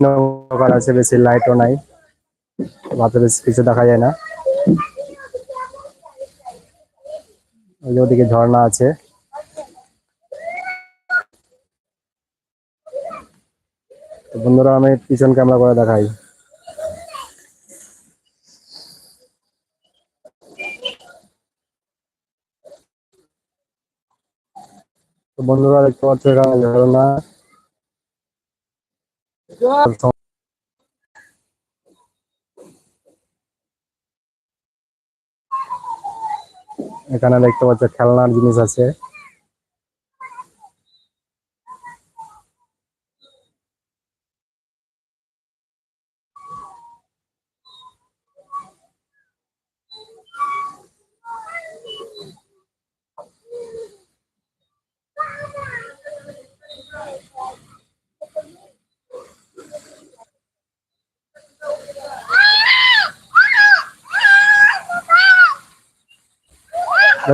অন্ধকার আছে, বেশি লাইটও নাই। রাতে বেশি কিছু দেখা যায় না। ওদিকে ঝর্ণা আছে। তো বন্ধুরা, আমি পিছন ক্যামেরা করে দেখাই। তো বন্ধুরা, দেখতে পাচ্ছ এখানে ঝর্ণা। এখানে দেখতে পাচ্ছ খেলনার জিনিস আছে।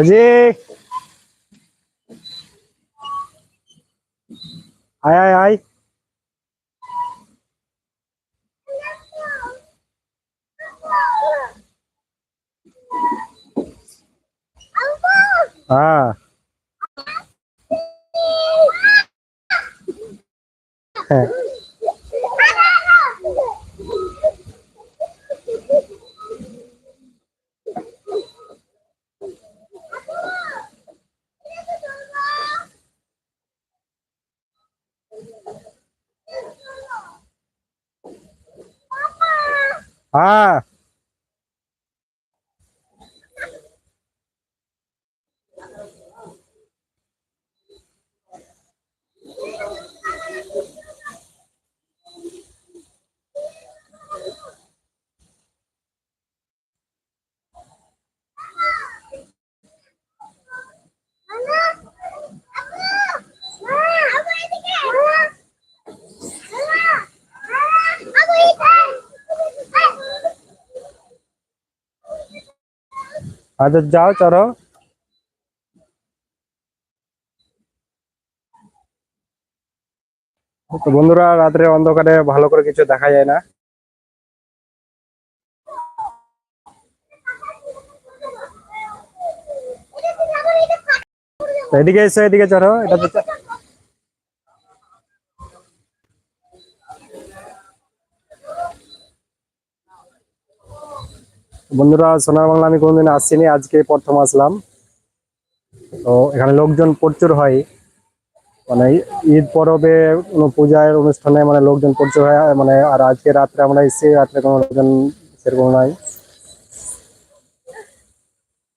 রোজি আয় আয় আয় হ্যাঁ হ্যাঁ হ্যাঁ আচ্ছা যাও তো বন্ধুরা, রাত্রে অন্ধকারে ভালো করে কিছু দেখা যায় না। এদিকে এসো, এদিকে চলো এটা তো বন্ধুরা সোনার বাংলা আমি কোনোদিন আসছিনি আজকে প্রথম আসলাম। তো এখানে লোকজন প্রচুর হয়। মানে ঈদ পরবে, কোনো পূজার অনুষ্ঠানে মানে লোকজন প্রচুর হয় মানে আর আজকে রাত্রে আমরা এসেছি, রাত্রে কোনো লোকজন সেরকম নাই।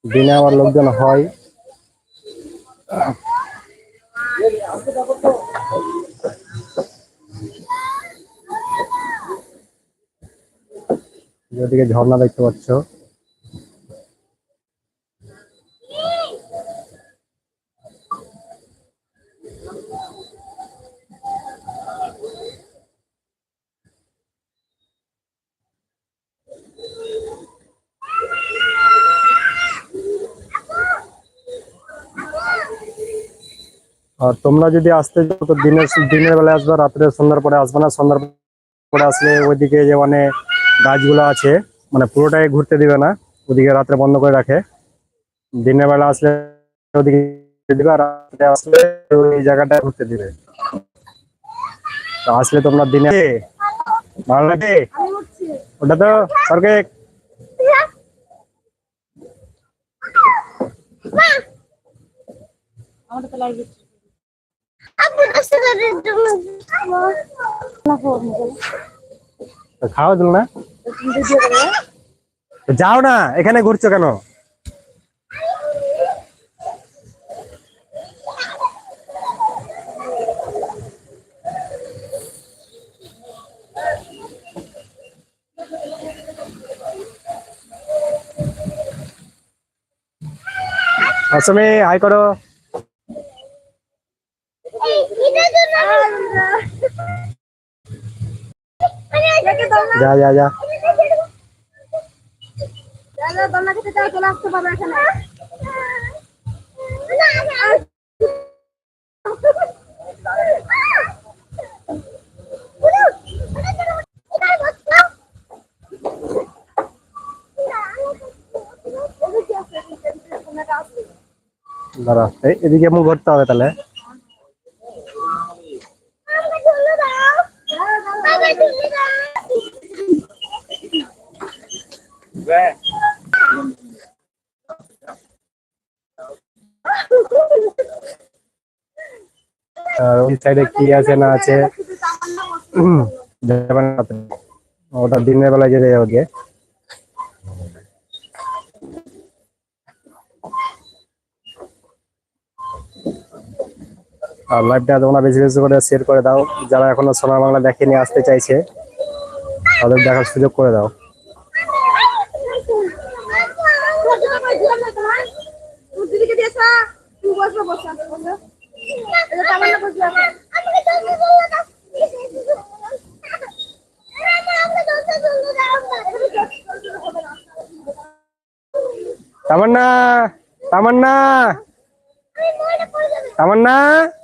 দিনে আবার লোকজন হয়। যেদিকে ঝর্ণা দেখতে পাচ্ছ। আর তোমরা যদি আসতে তো দিনের দিনের বেলায় আসবে রাত্রে সন্ধ্যার পরে আসবে না। সন্ধ্যার পরে আসলে ওইদিকে যে মানে গাছগুলো আছে মানে পুরোটাই ঘুরতে দিবে না, ওদিকে রাত্রে বন্ধ করে রাখে। দিনের বেলা আসলে ওদিকে দিবে আর রাত্রে আসলে ওই জায়গাটা ঘুরতে দিবে। আসলে তোমরা দিনে ভালো লাগে? ওটা তো সরকার আমাদের তো খাওয়া দিল না? যাও না এখানে ঘুরছো কেন? অসমে হাই করো। जा जा जा। घर आसते घरता है সাইডে কি আছে না আছে। ওটা দিনের বেলায় যেতে যাবে আর লাইভটা তোমরা বেশি বেশি করে শেয়ার করে দাও যারা এখনও সোনার বাংলা দেখেনি আসতে চাইছে তাদের দেখার সুযোগ করে দাও বসে তামান্না তামান্না আমাকে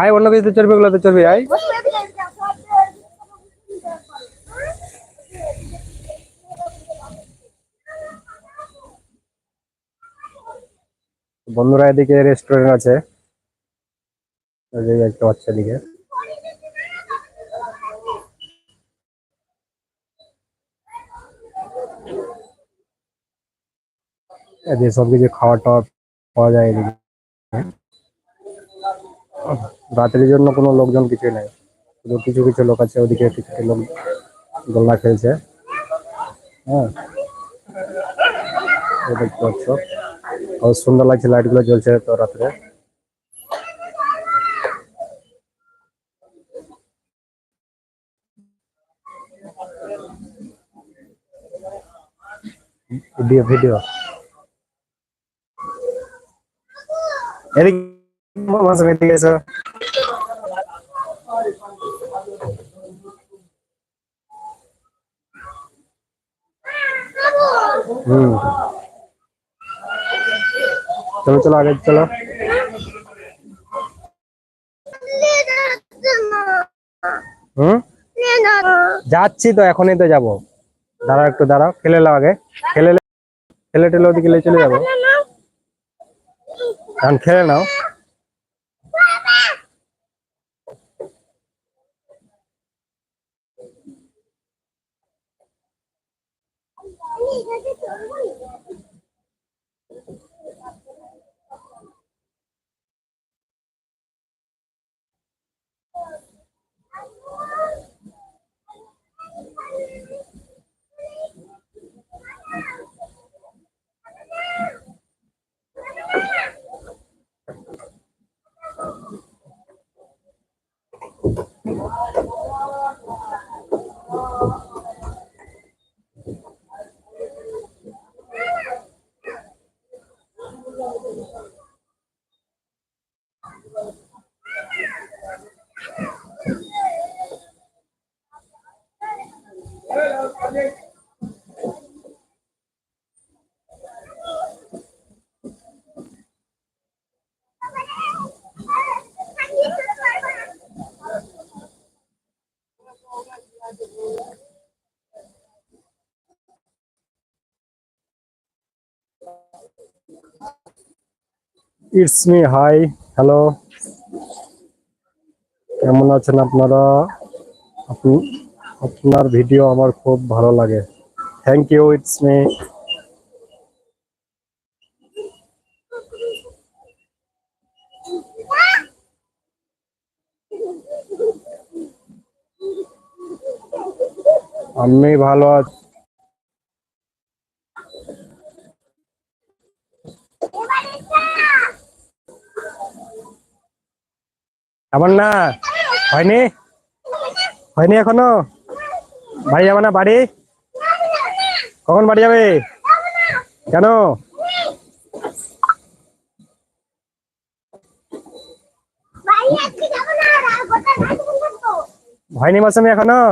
আয়, অন্য কিছুতে চলবে ওগুলোতে চলবে আয়। বন্ধুরা এদিকে রেস্টুরেন্ট আছে। ওই যে একটা বাচ্চা দিকে এদিকে সব কিছু খাওয়া টাওয়া পাওয়া যায় এদিকে। রাত্রির জন্য কোনো লোকজন কিছুই নাই। শুধু কিছু কিছু লোক আছে, ওদিকে কিছু কিছু লোক দোলনা খেলছে। হ্যাঁ। দেখতে পাচ্ছ। সুন্দর লাগছে লাইটগুলো জ্বলছে তো রাত্রে। Video video. এদিকে মাঝে মেতে গেছো হুম চলো চলো আগে, চলো। হুম? যাচ্ছি তো এখনই তো যাব দাঁড়াও একটু দাঁড়াও খেলে নাও আগে খেলে খেলে টেলে ওদিকে চলে যাব এখন খেলে নাও 你在这个位 ইটস মি হাই হ্যালো কেমন আছেন আপনারা? আপনি- আপনার ভিডিও আমার খুব ভালো লাগে। থ্যাংক ইউ ইটস মি আমি ভালো আছি। আমার না, হয়নি? হয়নি এখনও? বাড়ি যাবে না, বাড়ি? কখন বাড়ি যাবে? কেন? হয়নি মৌসুমি এখনও?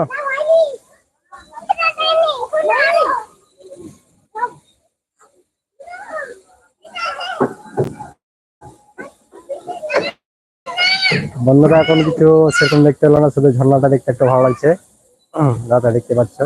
বন্ধুরা এখন কিছু সেরকম দেখতে পেল না, শুধু ঝর্ণাটা দেখতে একটু ভালো লাগছে। রাতে দেখতে পাচ্ছ।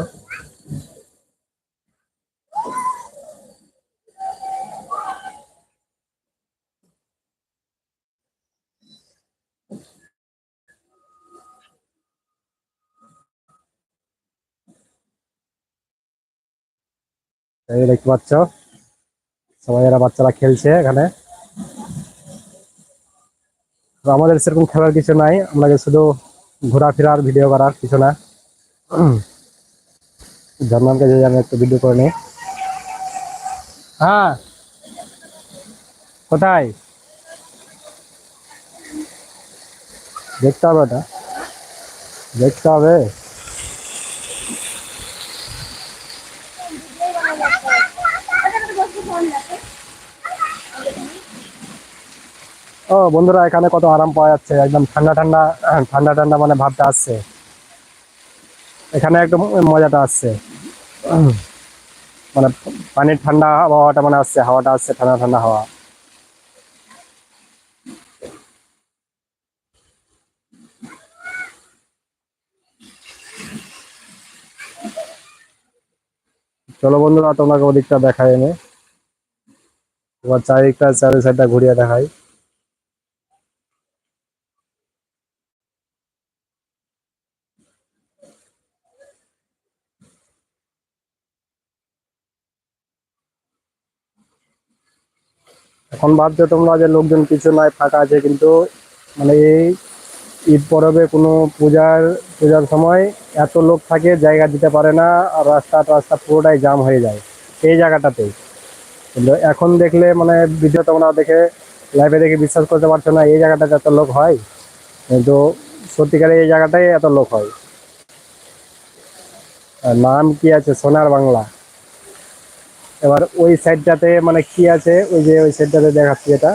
দেখতে পাচ্ছ, সবাই এরা বাচ্চারা খেলছে এখানে। আমাদের সেরকম খেলার কিছু নাই, আমরা শুধু ঘোরাফেরার, ভিডিও করার কিছু না। ঝর্ণামকে যে আমি একটু ভিডিও করে নিই। হ্যাঁ। কোথায়? দেখতে হবে ওটা দেখতে হবে। ও বন্ধুরা এখানে কত আরাম পাওয়া যাচ্ছে। একদম ঠান্ডা ঠান্ডা ঠান্ডা ঠান্ডা মানে ভাবটা আসছে। এখানে একদম মজাটা আসছে মানে পানির ঠান্ডা আবহাওয়াটা মানে আসছে হাওয়াটা আসছে ঠান্ডা ঠান্ডা হাওয়া। চলো বন্ধুরা, তোমাকে ওদিকটা দেখাই এনে এবার চারিদিকটা, চারি সাইডটা ঘুরিয়ে দেখাই। এখন ভাবছ তোমরা যে লোকজন কিছু নাই, ফাঁকা আছে, কিন্তু মানে এই ঈদ পরবে কোনো পূজার পূজার সময় এত লোক থাকে, জায়গা দিতে পারে না, আর রাস্তা রাস্তা পুরোটাই জাম হয়ে যায় এই জায়গাটাতেই। কিন্তু এখন দেখলে মানে ভিডিও তোমরা দেখে লাইভে দেখে বিশ্বাস করতে পারছ না, এই জায়গাটাতে এত লোক হয়। কিন্তু সত্যিকারে এই জায়গাটাই এত লোক হয়। নাম কি আছে? সোনার বাংলা। এবার ওই সাইডটাতে মানে কি আছে? ওই যে ওই সাইডটাতে দেখাচ্ছি এটা।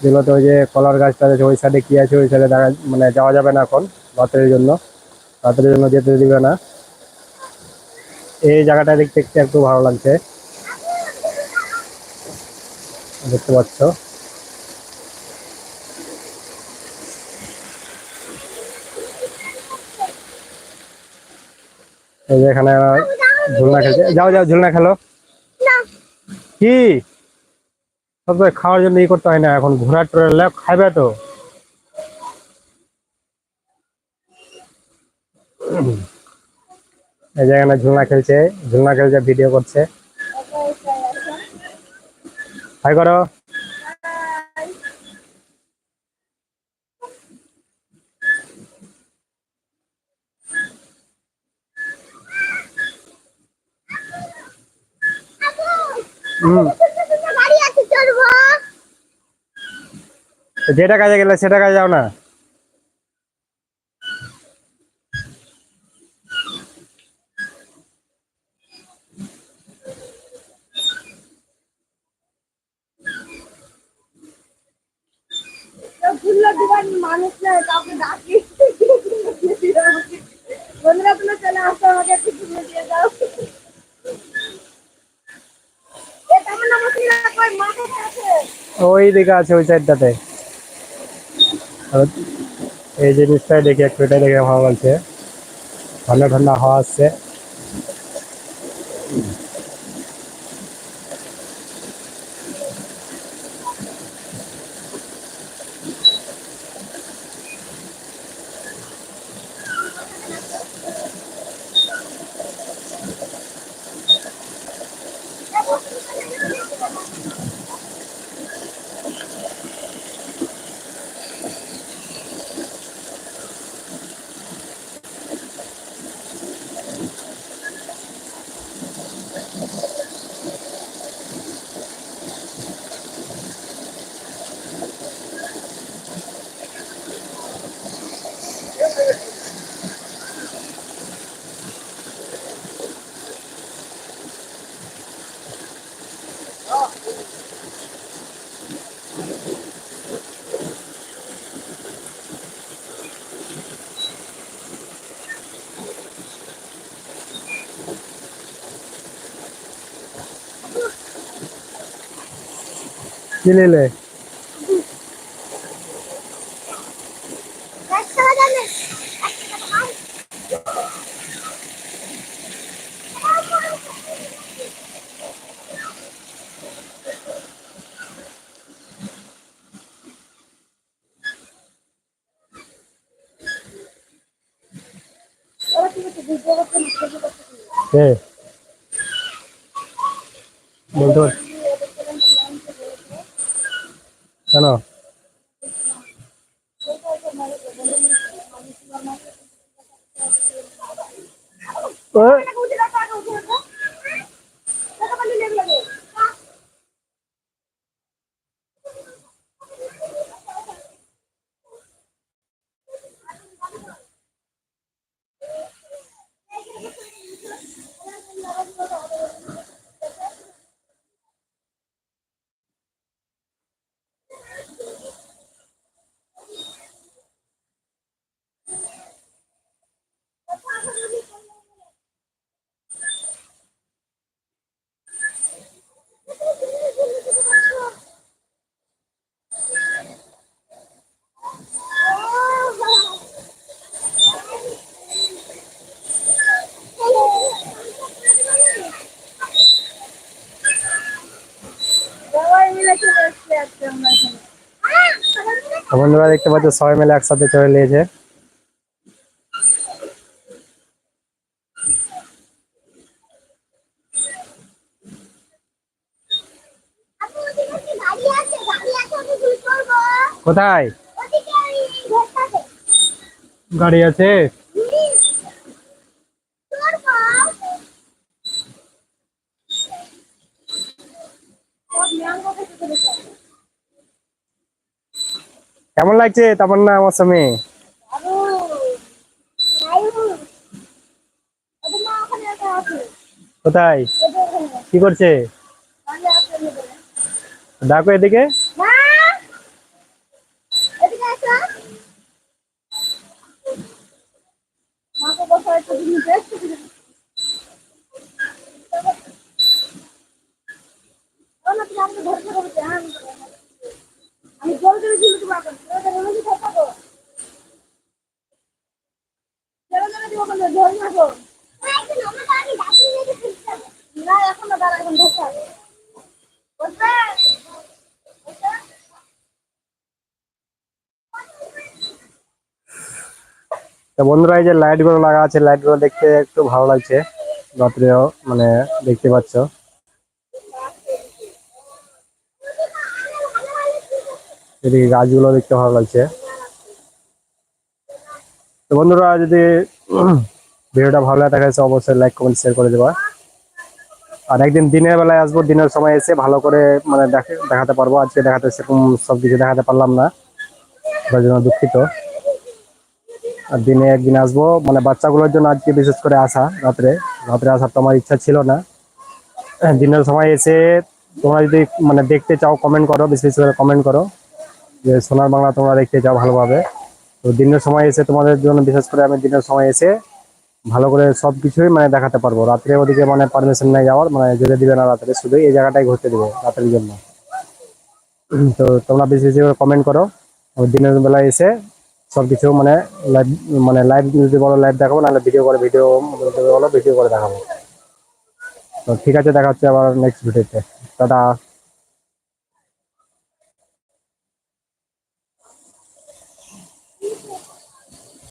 যেগুলোতে ওই যে কলার গাছটা আছে, ওই সাইডে কি আছে, ওই সাইডে দেখা মানে যাওয়া যাবে না এখন রাতের জন্য। রাতের জন্য যেতে দিবে না। এই জায়গাটা দেখতে দেখতে একটু ভালো লাগছে। দেখতে পাচ্ছ? এখানে ঝুলনা খেলছে। যাও যাও, ঝুলনা খেলো। কি? সব তো খাওয়ার জন্য ই করতে হয় না এখন। ঘোরা টোরা খাইবে তো। এই জায়গায় ঝুলনা খেলছে ঝুলনা খেলছে ভিডিও করছে। হাই করো। যেটা কাজে গেলে সেটা কাজে যাও না। ভুললো দিবার মানুষ না কাউকে ডাকি। বন্ধুরা তোমরা চলে আসো আমাকে একটু ভুলে দিয়ে দাও। এ তেমন না বসে না কই মাঠে আছে? ওই দিকে আছে ওই সাইডটাতে এই জিনিসটাই দেখি একটু এটা দেখে ভালো লাগছে ঠান্ডা ঠান্ডা হাওয়া আসছে কে? বলতে পার কেন ওই, টাকা উঠে রাখো টাকা উঠে রাখো টাকা পালি লেগে লাগে সবাই মিলে চলে এসছে আজকে আমরা এখানে তো বন্ধুরা দেখতে পাচ্ছ সবাই মিলে একসাথে চলে নিয়েছে কোথায়? গাড়ি আছে তোর বাপ সব ম্যাঙ্গ থেকে চলেছে কেমন লাগছে তারপর না আমার আছে কোথায় কি করছে ডাকো এদিকে হ্যাঁ আমি জল করে দিলে তুমি এখন তোদের রোজই থাকব জল করে দিব কোন জল থাকো না, এখন না দাঁড়া, এখন বসা বসবে বসবে? তো বন্ধুরা, এই যে লাইটগুলো লাগা আছে লাইটগুলো দেখতে একটু ভালো লাগছে। রাত্রেও মানে দেখতে পাচ্ছ। এদিকে গাছগুলো দেখতে ভালো লাগছে। তো বন্ধুরা, যদি ভিডিওটা ভালো লাগে থাকে অবশ্যই লাইক কমেন্ট শেয়ার করে দেবা। আর একদিন দিনের বেলায় আসব, দিনের সময় এসে ভালো করে মানে দেখাতে পারব। আজকে দেখাতে সেরকম সব কিছু দেখাতে পারলাম না। তার জন্য দুঃখিত। আর দিনে একদিন আসব মানে বাচ্চাগুলোর জন্য আজকে বিশেষ করে আসা, রাত্রে। রাত্রে আসার তো আমার ইচ্ছা ছিল না। দিনের সময় এসে তোমরা যদি মানে দেখতে চাও কমেন্ট করো, বিশেষ করে কমেন্ট করো। যে সোনার বাংলা তোমরা দেখতে যাও ভালোভাবে। তো দিনের সময় এসে তোমাদের জন্য বিশেষ করে আমি দিনের সময় এসে ভালো করে সব কিছুই মানে দেখাতে পারব। রাত্রে ওদিকে মানে পারমিশন নেই যাওয়ার মানে যেতে দিবে না রাত্রে শুধু এই জায়গাটাই ঘুরতে দিবে রাতের জন্য। তো তোমরা বেশি বেশি করে কমেন্ট করো। দিনের বেলায় এসে সবকিছু মানে লাইভ মানে লাইভ যদি বলো লাইভ দেখাবো, নাহলে ভিডিও করে ভিডিও বলো ভিডিও করে দেখাবো। তো ঠিক আছে, দেখা হচ্ছে আবার নেক্সট ভিডিওতে টাটা।